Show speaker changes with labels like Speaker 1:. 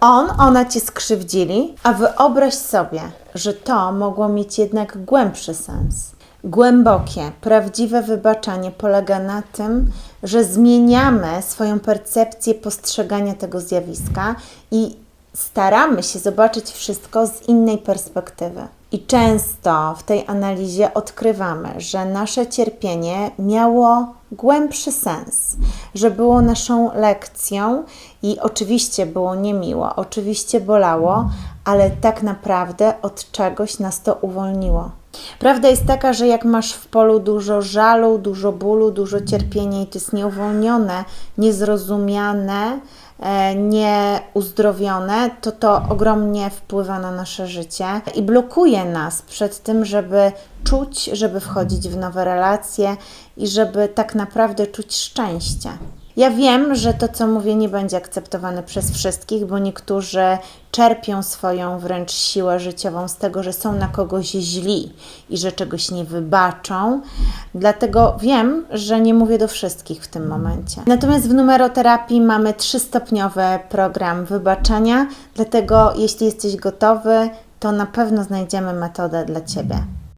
Speaker 1: On, ona cię skrzywdzili, a wyobraź sobie, że to mogło mieć jednak głębszy sens. Głębokie, prawdziwe wybaczanie polega na tym, że zmieniamy swoją percepcję postrzegania tego zjawiska i staramy się zobaczyć wszystko z innej perspektywy. I często w tej analizie odkrywamy, że nasze cierpienie miało głębszy sens, że było naszą lekcją i oczywiście było niemiło, oczywiście bolało, ale tak naprawdę od czegoś nas to uwolniło. Prawda jest taka, że jak masz w polu dużo żalu, dużo bólu, dużo cierpienia i to jest nieuwolnione, niezrozumiane, nieuzdrowione, to to ogromnie wpływa na nasze życie i blokuje nas przed tym, żeby czuć, żeby wchodzić w nowe relacje i żeby tak naprawdę czuć szczęście. Ja wiem, że to, co mówię, nie będzie akceptowane przez wszystkich, bo niektórzy czerpią swoją wręcz siłę życiową z tego, że są na kogoś źli i że czegoś nie wybaczą. Dlatego wiem, że nie mówię do wszystkich w tym momencie. Natomiast w numeroterapii mamy trzystopniowy program wybaczenia, dlatego jeśli jesteś gotowy, to na pewno znajdziemy metodę dla Ciebie.